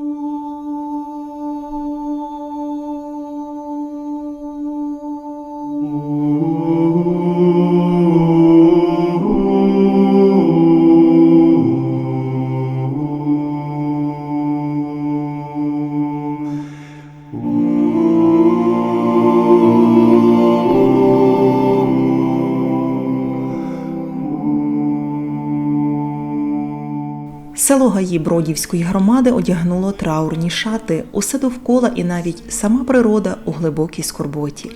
Uh. Село Гаї Бродівської громади одягнуло траурні шати, усе довкола і навіть сама природа у глибокій скорботі.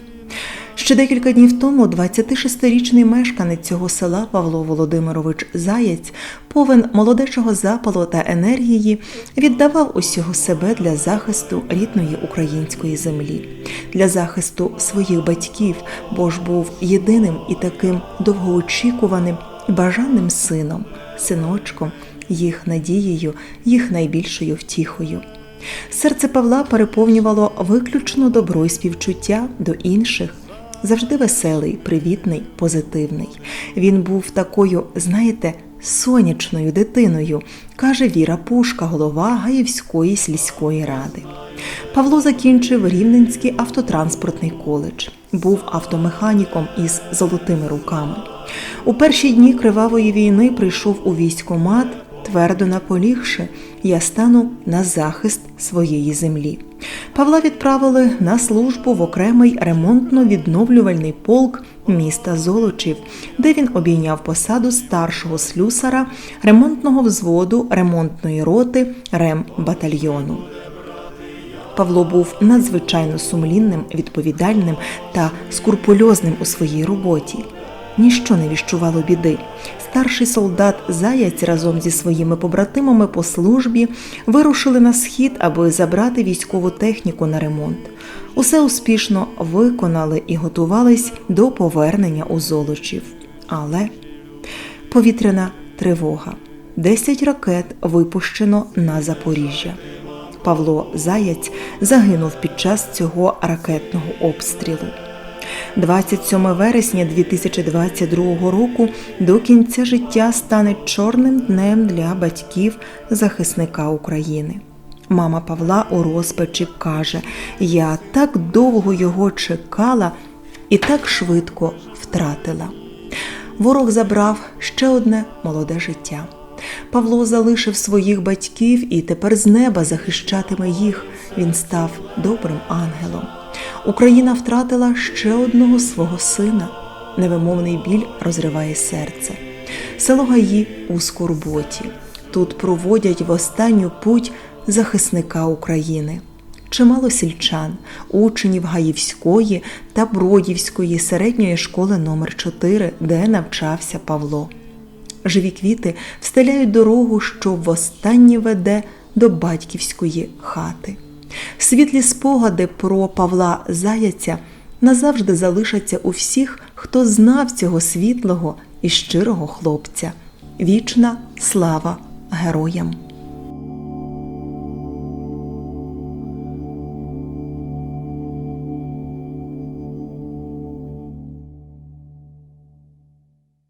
Ще декілька днів тому 26-річний мешканець цього села Павло Володимирович Заєць, повен молодечого запалу та енергії, віддавав усього себе для захисту рідної української землі, для захисту своїх батьків, бо ж був єдиним і таким довгоочікуваним і бажаним сином, синочком, їх надією, їх найбільшою втіхою. Серце Павла переповнювало виключно добро і співчуття до інших. Завжди веселий, привітний, позитивний. Він був такою, знаєте, сонячною дитиною, каже Віра Пушка, голова Гаївської сільської ради. Павло закінчив Рівненський автотранспортний коледж, був автомеханіком із золотими руками. У перші дні кривавої війни прийшов у військомат, твердо наполігши, я стану на захист своєї землі. Павла відправили на службу в окремий ремонтно-відновлювальний полк міста Золочів, де він обійняв посаду старшого слюсара ремонтного взводу ремонтної роти рембатальйону. Павло був надзвичайно сумлінним, відповідальним та скрупульозним у своїй роботі. Ніщо не віщувало біди. Старший солдат Заяць разом зі своїми побратимами по службі вирушили на схід, аби забрати військову техніку на ремонт. Усе успішно виконали і готувались до повернення у Золочів. Але повітряна тривога. Десять ракет випущено на Запоріжжя. Павло Заяць загинув під час цього ракетного обстрілу. 27 вересня 2022 року до кінця життя стане чорним днем для батьків захисника України. Мама Павла у розпачі каже: Я так довго його чекала і так швидко втратила. Ворог забрав ще одне молоде життя. Павло залишив своїх батьків і тепер з неба захищатиме їх. Він став добрим ангелом. Україна втратила ще одного свого сина. Невимовний біль розриває серце. Село Гаї у скорботі. Тут проводять в останню путь захисника України. Чимало сільчан, учнів Гаївської та Бродівської середньої школи номер 4 де навчався Павло. Живі квіти встеляють дорогу, що востаннє веде до батьківської хати. Світлі спогади про Павла Заяця назавжди залишаться у всіх, хто знав цього світлого і щирого хлопця. Вічна слава героям!